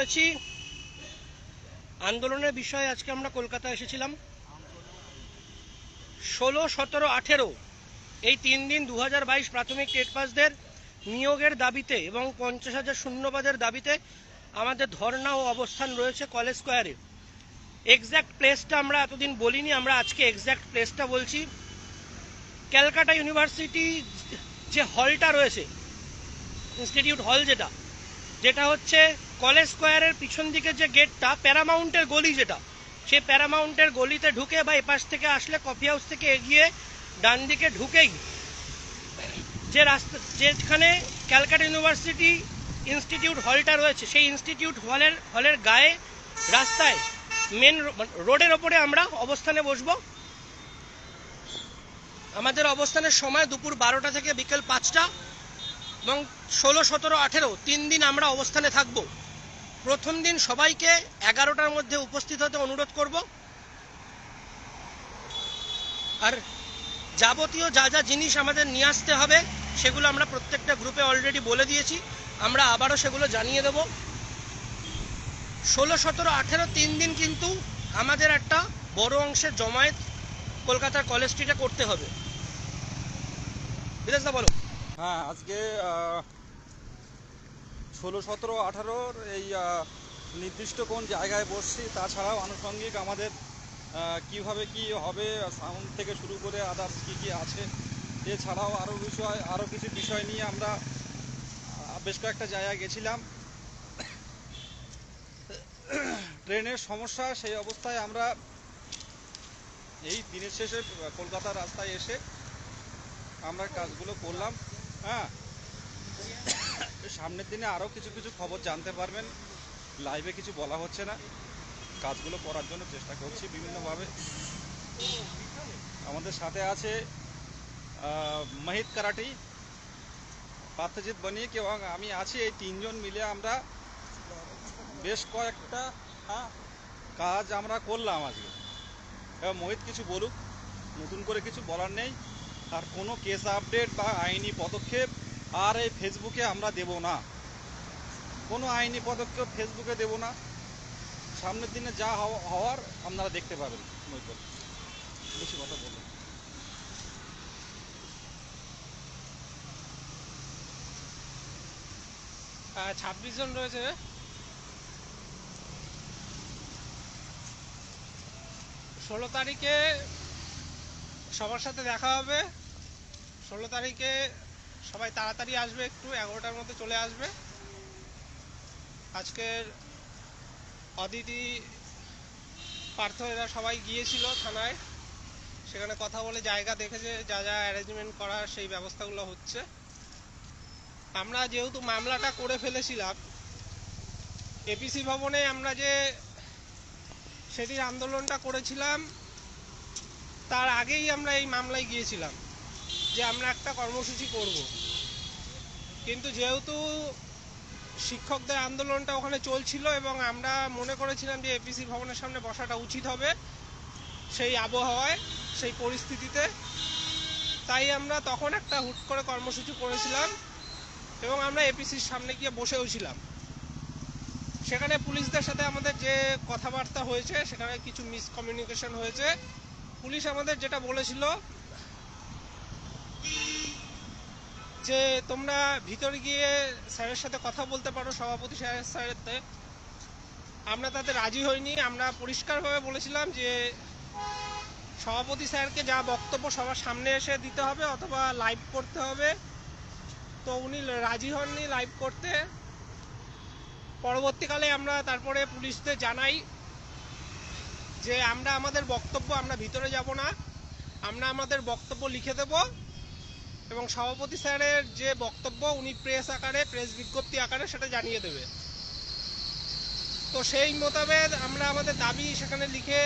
রয়েছি। আন্দোলনের বিষয়ে আজকে আমরা কলকাতা এসেছিলাম। ষোলো, সতেরো, আঠেরো, এই তিন দিন দু প্রাথমিক টেট পাসদের নিয়োগের দাবিতে এবং পঞ্চাশ হাজার শূন্যপদের দাবিতে আমাদের ধর্ণা ও অবস্থান রয়েছে কলেজ স্কোয়ারে। এক্স্যাক্ট প্লেসটা আমরা এতদিন বলিনি, আমরা আজকে এক্স্যাক্ট প্লেসটা বলছি। ক্যালকাটা ইউনিভার্সিটি যে হলটা রয়েছে, ইনস্টিটিউট হল যেটা যেটা হচ্ছে কলেজ স্কোয়ারের পিছন দিকে যে গেটটা, প্যারামাউন্টের গলি যেটা সেই প্যারামাউন্টের গলিতে ঢুকে বা এপাশ থেকে আসলে কফি হাউস থেকে এগিয়ে ডান দিকে ঢুকেই যে রাস্তা, যেখানে ক্যালকাটা ইউনিভার্সিটি ইনস্টিটিউট হলটা রয়েছে, সেই ইনস্টিটিউট হলের হলের গায়ে রাস্তায় মেন রোডের ওপরে আমরা অবস্থানে বসবো। আমাদের অবস্থানের সময় দুপুর বারোটা থেকে বিকেল পাঁচটা এবং ষোলো, সতেরো, আঠেরো, তিন দিন আমরা অবস্থানে থাকব। প্রথম দিন সবাইকে এগারোটার মধ্যে উপস্থিত হতে অনুরোধ করব। আর যাবতীয় যা যা জিনিস আমাদের নিয়ে আসতে হবে, সেগুলো আমরা প্রত্যেকটা গ্রুপে অলরেডি বলে দিয়েছি। আমরা আবারও সেগুলো জানিয়ে দেব। ষোলো, সতেরো, আঠেরো তিন দিন কিন্তু আমাদের একটা বড় অংশের জমায়েত কলকাতার কলেজ স্ট্রিটে করতে হবে। বিদেশদা, বলো। হ্যাঁ আজকে ষোলো, সতেরো আঠারোর এই নির্দিষ্ট কোন জায়গায় বসছি, তাছাড়াও আনুষঙ্গিক আমাদের কীভাবে কি হবে সাউন্ড থেকে শুরু করে আদার্স কী কী আছে, এছাড়াও আরও বিষয় আরও কিছু বিষয় নিয়ে আমরা বেশ কয়েকটা জায়গায় গেছিলাম। ট্রেনের সমস্যা, সেই অবস্থায় আমরা এই দিনের শেষে কলকাতার রাস্তায় এসে আমরা কাজগুলো করলাম। হ্যাঁ। সামনের দিনে আরও কিছু কিছু খবর জানতে পারবেন। লাইভে কিছু বলা হচ্ছে না। কাজগুলো করার জন্য চেষ্টা করছি বিভিন্নভাবে। আমাদের সাথে আছে মাহিত কারাটি পার্থজিৎ বণিক এবং আমি আছি এই তিনজন মিলে আমরা বেশ কয়েকটা হ্যাঁ, কাজ আমরা করলাম আজকে। এবার মোহিত কিছু বলুক। নতুন করে কিছু বলার নেই। আর কোনো কেস আপডেট বা আইনি পদক্ষেপ আর এই ফেসবুকে আমরা দেব না। কোনো আইনি পদক্ষেপ ফেসবুকে দেব না। সামনের দিনে যা হওয়া- হওয়ার আপনারা দেখতে পাবেন। বেশি কথা বলুন ছাব্বিশ জন রয়েছে। ষোলো তারিখে সবার সাথে দেখা হবে। ষোলো তারিখে সবাই তাড়াতাড়ি আসবে, একটু এগারোটার মধ্যে চলে আসবে। আজকের অদিতি পার্থ এরা সবাই গিয়েছিল থানায়। সেখানে কথা বলে জায়গা দেখেছে, যা যা অ্যারেঞ্জমেন্ট করার সেই ব্যবস্থাগুলো হচ্ছে। আমরা যেহেতু মামলাটা করে ফেলেছিলাম এপিসি ভবনে আমরা যে সেদিন আন্দোলনটা করেছিলাম, তার আগেই আমরা এই মামলায় গিয়েছিলাম। যে আমরা একটা কর্মসূচি করব। কিন্তু যেহেতু শিক্ষকদের আন্দোলনটা ওখানে চলছিল এবং আমরা মনে করেছিলাম যে এপিসি ভবনের সামনে বসাটা উচিত হবে সেই আবহাওয়ায়, সেই পরিস্থিতিতে, তাই আমরা তখন একটা হুট করে কর্মসূচি করেছিলাম এবং আমরা এপিসির সামনে গিয়ে বসেও ছিলাম। সেখানে পুলিশদের সাথে আমাদের যে কথাবার্তা হয়েছে, সেখানে কিছু মিসকমিউনিকেশন হয়েছে। পুলিশ আমাদের যেটা বলেছিল যে তোমরা ভিতরে গিয়ে স্যারের সাথে কথা বলতে পারো, সভাপতি স্যারের সাথে আমরা তাতে রাজি হইনি। আমরা পরিষ্কারভাবে বলেছিলাম যে সভাপতি স্যারকে যা বক্তব্য সবার সামনে এসে দিতে হবে অথবা লাইভ করতে হবে। তো উনি রাজি হননি লাইভ করতে। পরবর্তীকালে আমরা তারপরে পুলিশদের জানাই যে আমরা আমাদের বক্তব্য, আমরা ভিতরে যাব না। আমরা আমাদের বক্তব্য লিখে দেব। এবং সভাপতি স্যারের যে বক্তব্য, উনি প্রেস আকারে প্রেস বিজ্ঞপ্তি আকারে সেটা জানিয়ে দেবে। তো সেই মোতাবেক আমরা আমাদের দাবি সেখানে লিখে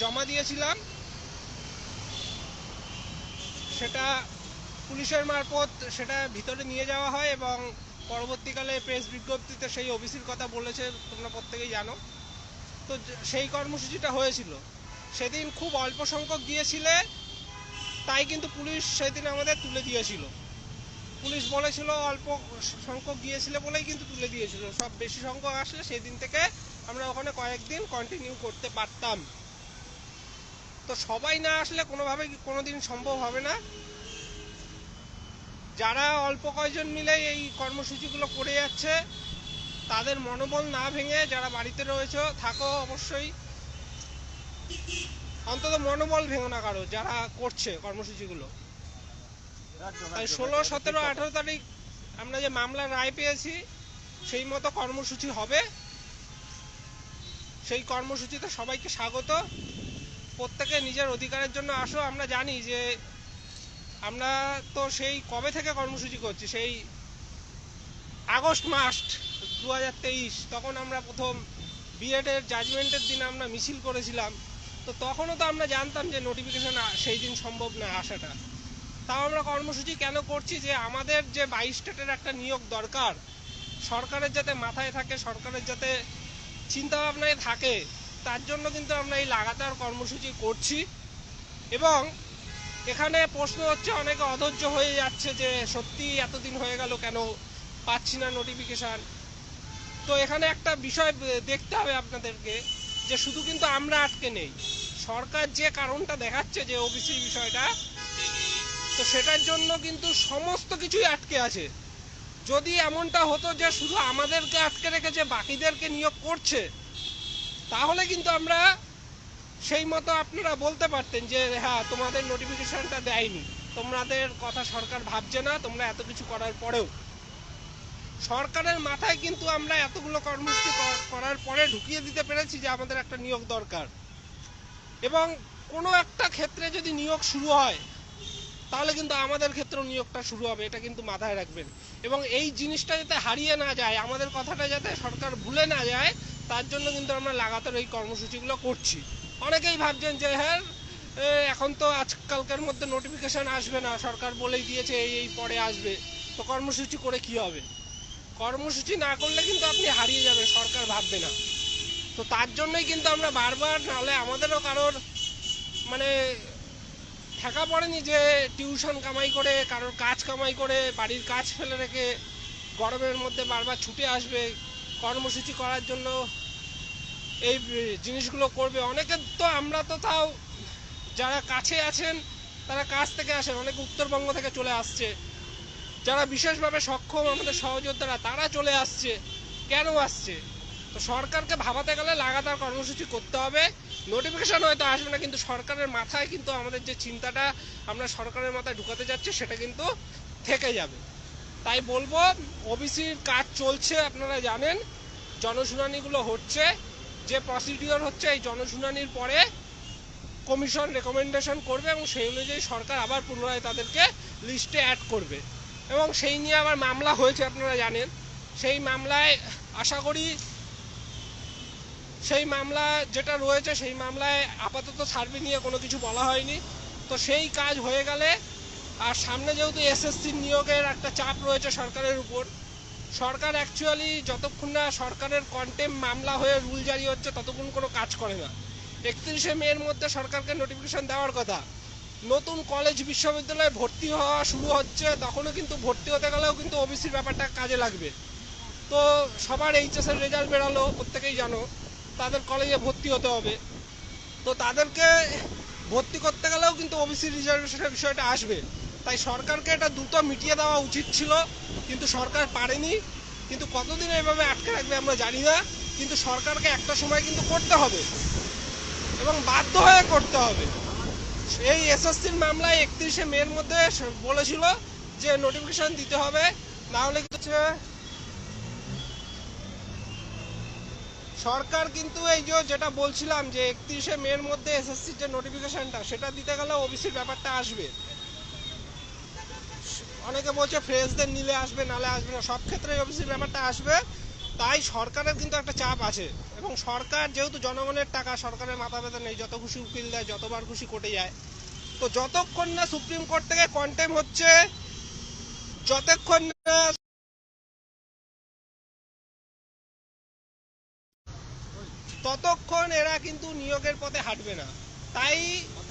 জমা দিয়েছিলাম। সেটা পুলিশের মারফত সেটা ভিতরে নিয়ে যাওয়া হয় এবং পরবর্তীকালে প্রেস বিজ্ঞপ্তিতে সেই ওবিসির কথা বলেছে, তোমরা প্রত্যেকেই জানো। তো সেই কর্মসূচিটা হয়েছিল। সেদিন খুব অল্প সংখ্যক গিয়েছিলে। তাই কিন্তু পুলিশ সেদিন আমাদের তুলে দিয়েছিল। পুলিশ বলেছিল অল্প সংখ্যক গিয়েছিল বলেই কিন্তু তুলে দিয়েছিল। সব বেশি সংখ্যক আসলে সেদিন থেকে আমরা ওখানে কয়েকদিন কন্টিনিউ করতে পারতাম। তো সবাই না আসলে কোনোভাবে কোনোদিন সম্ভব হবে না। যারা অল্প কয়জন মিলে এই কর্মসূচিগুলো করে যাচ্ছে, তাদের মনোবল না ভেঙে যারা বাড়িতে রয়েছে, থাকো অবশ্যই। অন্তত মনোবল ভেঙো না কারও, যারা করছে কর্মসূচিগুলো। ষোলো, সতেরো, আঠেরো তারিখ আমরা যে মামলার রায় পেয়েছি, সেই মতো কর্মসূচি হবে। সেই কর্মসূচিতে সবাইকে স্বাগত। প্রত্যেকে নিজের অধিকারের জন্য আসো, আমরা জানি যে আমরা তো সেই কবে থেকে কর্মসূচি করছি, সেই আগস্ট মাস দু হাজার তেইশ, তখন আমরা প্রথম বিএডের জাজমেন্টের দিন আমরা মিছিল করেছিলাম। তো তখনও তো আমরা জানতাম যে নোটিফিকেশন সেই দিন সম্ভব না আসাটা। তাও আমরা কর্মসূচি কেন করছি যে আমাদের যে বাইশ স্টেটের একটা নিয়োগ দরকার, সরকারের যাতে মাথায় থাকে, সরকারের যাতে চিন্তা ভাবনায় থাকে, তার জন্য কিন্তু আমরা এই লাগাতার কর্মসূচি করছি। এবং এখানে প্রশ্ন হচ্ছে, অনেকে অধৈর্য হয়ে যাচ্ছে যে সত্যি এতদিন হয়ে গেল কেন পাচ্ছি না নোটিফিকেশান তো এখানে একটা বিষয় দেখতে হবে আপনাদেরকে। যে শুধু কিন্তু আমরা আটকে নেই। সরকার যে কারণটা দেখাচ্ছে যে ওবিসি বিষয়টা, তো সেটার জন্য কিন্তু সমস্ত কিছুই আটকে আছে। যদি এমনটা হতো যে শুধু আমাদেরকে আটকে রেখেছে, বাকিদেরকে নিয়োগ করছে, তাহলে কিন্তু আমরা সেই মতো আপনারা বলতে পারতেন যে হ্যাঁ তোমাদের নোটিফিকেশনটা দেয়নি। তোমাদের কথা সরকার ভাবছে না, তোমরা এত কিছু করার পরেও। সরকারের মাথায় কিন্তু আমরা এতগুলো কর্মসূচি কর- করার পরে ঢুকিয়ে দিতে পেরেছি যে আমাদের একটা নিয়োগ দরকার। এবং কোনো একটা ক্ষেত্রে যদি নিয়োগ শুরু হয়, তাহলে কিন্তু আমাদের ক্ষেত্রেও নিয়োগটা শুরু হবে, এটা কিন্তু মাথায় রাখবেন। এবং এই জিনিসটা যাতে হারিয়ে না যায়, আমাদের কথাটা যাতে সরকার ভুলে না যায়, তার জন্য কিন্তু আমরা লাগাতার এই কর্মসূচিগুলো করছি। অনেকেই ভাবছেন যে হ্যাঁ এখন তো আজকালকার মধ্যে নোটিফিকেশন আসবে না, সরকার বলেই দিয়েছে, এই এই পরে আসবে। তো কর্মসূচি করে কি হবে? কর্মসূচি না করলে কিন্তু আপনি হারিয়ে যাবেন, সরকার ভাববে না। তো তার জন্যই কিন্তু আমরা বারবার নাহলে আমাদেরও কারোর মানে ঠেকা পড়েনি যে টিউশন কামাই করে, কারোর কাজ কামাই করে, বাড়ির কাজ ফেলে রেখে গরমের মধ্যে বারবার ছুটে আসবে। কর্মসূচি করার জন্য এই জিনিসগুলো করবে। অনেকে তো আমরা তো তাও যারা কাছে আছেন, তারা কাছ থেকে আসেন, অনেকে উত্তরবঙ্গ থেকে চলে আসছে। যারা বিশেষভাবে সক্ষম আমাদের সহযোদ্ধারা, তারা চলে আসছে। কেন আসছে? তো সরকারকে ভাবাতে গেলে লাগাতার কর্মসূচি করতে হবে। নোটিফিকেশন হয়তো আসবে না, কিন্তু সরকারের মাথায় কিন্তু আমাদের যে চিন্তাটা আমরা সরকারের মাথায় ঢুকাতে যাচ্ছি, সেটা কিন্তু থেকে যাবে। তাই বলব ওবিসির কাজ চলছে, আপনারা জানেন। জনশুনানিগুলো হচ্ছে। যে প্রসিডিওর হচ্ছে, এই জনশুনানির পরে কমিশন রেকমেন্ডেশন করবে এবং সেই অনুযায়ী সরকার আবার পুনরায় তাদেরকে লিস্টে অ্যাড করবে। এবং সেই নিয়ে আবার মামলা হয়েছে, আপনারা জানেন। সেই মামলায় আশা করি সেই মামলা যেটা রয়েছে, সেই মামলায় আপাতত সার্ভে নিয়ে কোনো কিছু বলা হয়নি। তো সেই কাজ হয়ে গেলে আর সামনে যেহেতু এসএসসির নিয়োগের একটা চাপ রয়েছে সরকারের উপর, সরকার অ্যাকচুয়ালি যতক্ষণ না সরকারের কন্টেম মামলা হয়ে রুল জারি হচ্ছে, ততক্ষণ কোনো কাজ করে না। একত্রিশে মের মধ্যে সরকারকে নোটিফিকেশন দেওয়ার কথা। নতুন কলেজ বিশ্ববিদ্যালয়ে ভর্তি হওয়া শুরু হচ্ছে, তখনও কিন্তু ভর্তি হতে গেলেও কিন্তু ওবিসির ব্যাপারটা কাজে লাগবে। তো সবার এইচএসের রেজাল্ট বেরালো, প্রত্যেকেই জানো, তাদের কলেজে ভর্তি হতে হবে। তো তাদেরকে ভর্তি করতে গেলেও কিন্তু ওবিসি রিজার্ভেশনের বিষয়টা আসবে। তাই সরকারকে এটা দ্রুত মিটিয়ে দেওয়া উচিত ছিল, কিন্তু সরকার পারেনি। কিন্তু কতদিন এভাবে আটকে রাখবে আমরা জানি না, কিন্তু সরকারকে একটা সময় কিন্তু করতে হবে। এবং বাধ্য হয়ে করতে হবে। এই এসএসসির মামলায় একত্রিশে মের মধ্যে বলেছিল যে নোটিফিকেশন দিতে হবে। না হলে সরকার কিন্তু এই যে যেটা বলছিলাম যে একত্রিশে মের মধ্যে এসএসসির যে নোটিফিকেশনটা সেটা দিতে গেলে ওবিসির ব্যাপারটা আসবে। অনেকে বলছে ফ্রেশদের নিলে আসবে, নালে আসবে না, সব ক্ষেত্রে ওবিসির ব্যাপারটা আসবে। তাই সরকারের কিন্তু একটা চাপ আছে। এবং সরকার যেহেতু জনগণের টাকা, সরকারের মাথা ব্যথা নেই, যত খুশি উকিল দেয়, যতবার খুশি কোর্টে যায়। তো যতক্ষণ না সুপ্রিম কোর্ট থেকে কন্টেম হচ্ছে, যতক্ষণ না ততক্ষণ এরা কিন্তু নিয়োগের পথে হাঁটবে না। তাই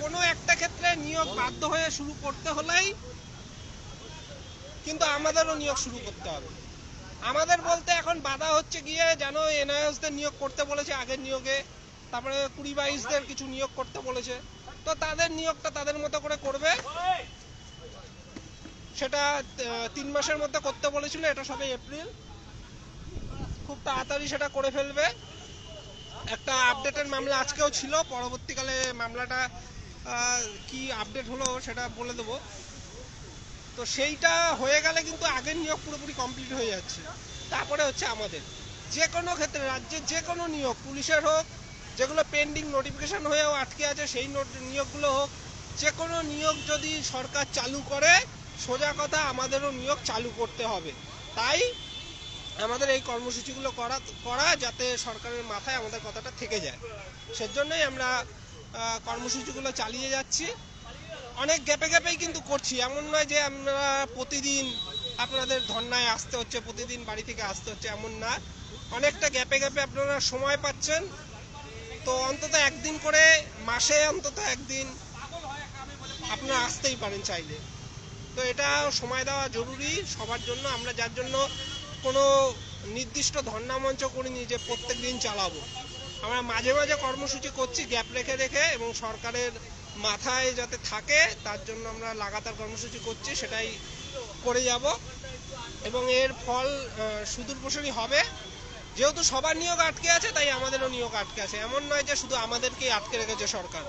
কোনো একটা ক্ষেত্রে নিয়োগ বাধ্য হয়ে শুরু করতে হলেই কিন্তু আমাদেরও নিয়োগ শুরু করতে হবে। আমাদের বলতে এখন বাধা হচ্ছে গিয়ে যেন এনআইএসদের নিয়োগ করতে বলেছে, আগের নিয়োগে। তারপরে কুড়ি বাইশদের কিছু নিয়োগ করতে বলেছে। তো তাদের নিয়োগটা তাদের মতো করে করবে। সেটা তিন মাসের মধ্যে করতে বলেছিল, এটা সবে এপ্রিল। খুব তাড়াতাড়ি সেটা করে ফেলবে। একটা আপডেটের মামলা আজকেও ছিল, পরবর্তীকালে মামলাটা কি আপডেট হলো সেটা বলে দেবো। তো সেইটা হয়ে গেলে কিন্তু আগের নিয়োগ পুরোপুরি কমপ্লিট হয়ে যাচ্ছে। তারপরে হচ্ছে আমাদের। যে কোনো ক্ষেত্রে রাজ্যের যে কোনো নিয়োগ, পুলিশের হোক, যেগুলো পেন্ডিং নোটিফিকেশান হয়েও আটকে আছে, সেই নিয়োগগুলো হোক, যে কোনো নিয়োগ যদি সরকার চালু করে, সোজা কথা আমাদেরও নিয়োগ চালু করতে হবে। তাই আমাদের এই কর্মসূচিগুলো করা করা যাতে সরকারের মাথায় আমাদের কথাটা থেকে যায়। সেজন্যই আমরা কর্মসূচিগুলো চালিয়ে যাচ্ছি। অনেক গ্যাপে গ্যাপেই কিন্তু করছি। এমন নয় যে আমরা প্রতিদিন আপনাদের ধর্নায় আসতে হচ্ছে, প্রতিদিন বাড়ি থেকে আসতে হচ্ছে, এমন না। অনেকটা গ্যাপে গ্যাপে আপনারা সময় পাচ্ছেন। তো অন্তত একদিন করে, মাসে অন্তত একদিন আপনারা আসতেই পারেন চাইলে। তো এটা সময় দেওয়া জরুরি সবার জন্য। আমরা যার জন্য কোনো নির্দিষ্ট ধর্ণা মঞ্চ করিনি যে প্রত্যেক দিন চালাবো। আমরা মাঝে মাঝে কর্মসূচি করছি, গ্যাপ রেখে রেখে এবং সরকারের মাথায় যাতে থাকে, তার জন্য আমরা লাগাতার কর্মসূচি করছি, সেটাই করে যাব। এবং এর ফল সুদূর প্রসারী হবে। যেহেতু সবার নিয়োগ আটকে আছে, তাই আমাদেরও নিয়োগ আটকে আছে। এমন নয় যে শুধু আমাদেরকেই আটকে রেখেছে সরকার।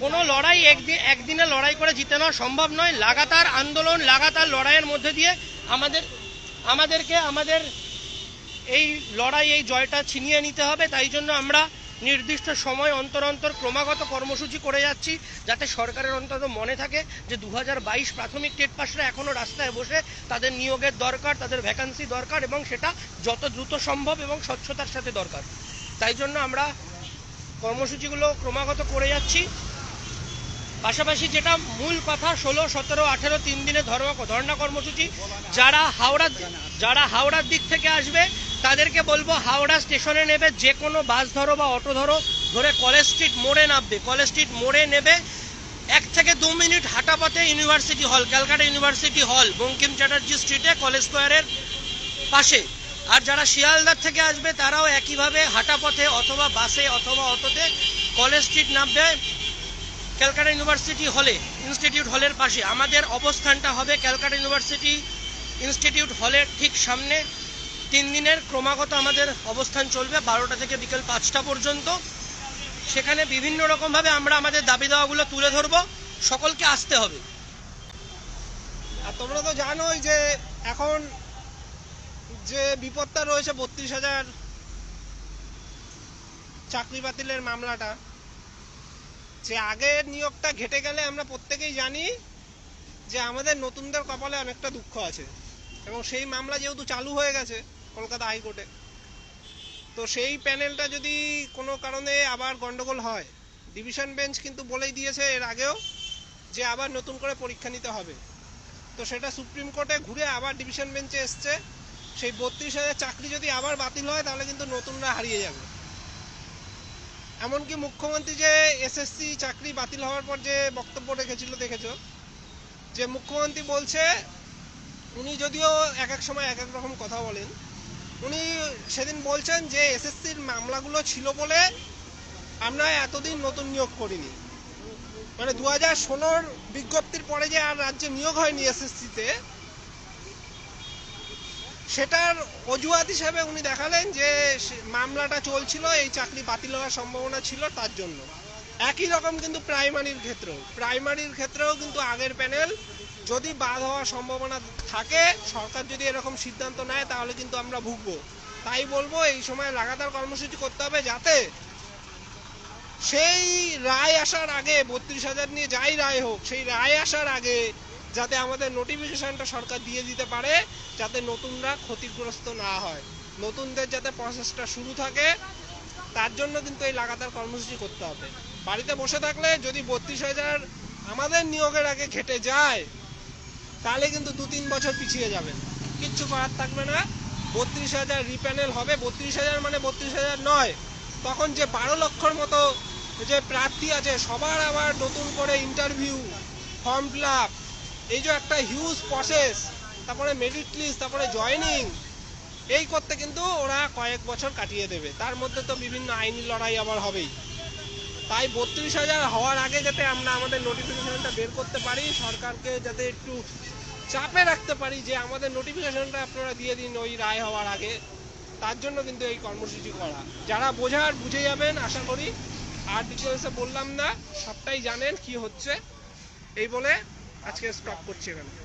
কোনো লড়াই একদিন একদিনে লড়াই করে জিতে নেওয়া সম্ভব নয়। লাগাতার আন্দোলন, লাগাতার লড়াইয়ের মধ্যে দিয়ে আমাদের, আমাদেরকে আমাদের এই লড়াই, এই জয়টা ছিনিয়ে নিতে হবে। তাই জন্য আমরা নির্দিষ্ট সময় অন্তর অন্তর ক্রমাগত কর্মসূচি করে যাচ্ছি যাতে সরকারের অন্তত মনে থাকে যে দু হাজার বাইশ প্রাথমিক টেট পাসরা এখনও রাস্তায় বসে তাদের নিয়োগের দরকার, তাদের ভ্যাকান্সি দরকার এবং সেটা যত দ্রুত সম্ভব এবং স্বচ্ছতার সাথে দরকার। তাই জন্য আমরা কর্মসূচিগুলো ক্রমাগত করে যাচ্ছি। পাশাপাশি যেটা মূল কথা, ষোলো, সতেরো, আঠেরো, তিন দিনে ধর্ম ধর্ণা কর্মসূচি। যারা হাওড়া যারা হাওড়ার দিক থেকে আসবে তাদেরকে বলব হাওড়া স্টেশনে নেবে, যে কোনো বাস ধরো বা অটো ধরো, ধরে কলেজ স্ট্রিট মোড়ে নামবে। কলেজ স্ট্রিট মোড়ে নেবে, এক থেকে দু মিনিট হাঁটা পথে ইউনিভার্সিটি হল, ক্যালকাটা ইউনিভার্সিটি হল, বঙ্কিম চ্যাটার্জি স্ট্রিটে, কলেজ স্কোয়ারের পাশে। আর যারা শিয়ালদার থেকে আসবে, তারাও একইভাবে হাঁটা পথে অথবা বাসে অথবা অটোতে কলেজ স্ট্রিট নামবে ক্যালকাটা ইউনিভার্সিটি হলে, ইনস্টিটিউট হলের পাশে। আমাদের অবস্থানটা হবে ক্যালকাটা ইউনিভার্সিটি ইনস্টিটিউট হলের ঠিক সামনে। তিন দিনের ক্রমাগত আমাদের অবস্থান চলবে, বারোটা থেকে বিকেল পাঁচটা পর্যন্ত। সেখানে বিভিন্ন রকমভাবে আমরা আমাদের দাবি দাওয়াগুলো তুলে ধরবো। সকলকে আসতে হবে। আর তোমরা তো জানোই যে এখন যে বিপদটা রয়েছে, বত্রিশ হাজার চাকরি বাতিলের মামলাটা, যে আগের নিয়োগটা ঘেটে গেলে আমরা প্রত্যেকেই জানি যে আমাদের নতুনদের কপালে অনেকটা দুঃখ আছে। এবং সেই মামলা যেহেতু চালু হয়ে গেছে কলকাতা হাইকোর্টে। তো সেই প্যানেলটা যদি কোনো কারণে আবার গন্ডগোল হয়, ডিভিশন বেঞ্চ কিন্তু বলেই দিয়েছে এর আগেও যে আবার নতুন করে পরীক্ষা নিতে হবে। তো সেটা সুপ্রিম কোর্টে ঘুরে আবার ডিভিশন বেঞ্চে এসছে। সেই বত্রিশ হাজার চাকরি যদি আবার বাতিল হয়, তাহলে কিন্তু নতুনরা হারিয়ে যাবে। এমনকি মুখ্যমন্ত্রী যে এসএসসি চাকরি বাতিল হওয়ার পর যে বক্তব্য রেখেছিল, দেখেছ? যে মুখ্যমন্ত্রী বলছে, উনি যদিও এক এক সময় এক এক রকম কথা বলেন উনি সেদিন বলছেন যে এসএসসির মামলাগুলো ছিল বলে আমরা এতদিন নতুন নিয়োগ করিনি। মানে দু হাজার ষোলোর বিজ্ঞপ্তির পরে যে আর রাজ্যে নিয়োগ হয়নি এসএসসিতে, সেটার অজুহাত হিসাবে উনি দেখালেন যে মামলাটা চলছিল, এই চাকরি বাতিল হওয়ার সম্ভাবনা ছিল তার জন্য। একই রকম কিন্তু প্রাইমারির ক্ষেত্রেও প্রাইমারির ক্ষেত্রেও কিন্তু আগের প্যানেল যদি বাদ হওয়ার সম্ভাবনা থাকে, সরকার যদি এরকম সিদ্ধান্ত নেয়, তাহলে কিন্তু আমরা ভুগবো। তাই বলব, এই সময় লাগাতার কর্মসূচি করতে হবে যাতে সেই রায় আসার আগে, বত্রিশ হাজার নিয়ে যাই রায় হোক, সেই রায় আসার আগে যাতে আমাদের নোটিফিকেশনটা সরকার দিয়ে দিতে পারে, যাতে নতুনরা ক্ষতিগ্রস্ত না হয়। নতুনদের যাতে প্রসেসটা শুরু থাকে, তার জন্য কিন্তু এই লাগাতার কর্মসূচি করতে হবে। বাড়িতে বসে থাকলে যদি বত্রিশ হাজার আমাদের নিয়োগের আগে ঘেটে যায় তাহলে কিন্তু দু তিন বছর পিছিয়ে যাবেন। কিচ্ছু করার থাকবে না। বত্রিশ হাজার রিপ্যানেল হবে। বত্রিশ হাজার মানে বত্রিশ হাজার নয়। তখন যে বারো লক্ষর মতো যে প্রার্থী আছে, সবার আবার নতুন করে ইন্টারভিউ ফর্ম ফিল আপ এই যে একটা হিউজ প্রসেস তারপরে মেরিট লিস্ট তারপরে জয়েনিং এই করতে কিন্তু ওরা কয়েক বছর কাটিয়ে দেবে। তার মধ্যে তো বিভিন্ন আইনি লড়াই আবার হবেই। তাই বত্রিশ হাজার হওয়ার আগে যাতে আমরা আমাদের নোটিফিকেশনটা বের করতে পারি, সরকারকে যাতে একটু চাপে রাখতে পারি যে আমাদের নোটিফিকেশনটা আপনারা দিয়ে দিন ওই রায় হওয়ার আগে। তার জন্য কিন্তু এই কর্মসূচি করা। যারা বোঝার বুঝে যাবেন, আশা করি। আর ডিটেলসে বললাম না, সবটাই জানেন কি হচ্ছে। এই বলে আজকে স্টপ করছি এখানে।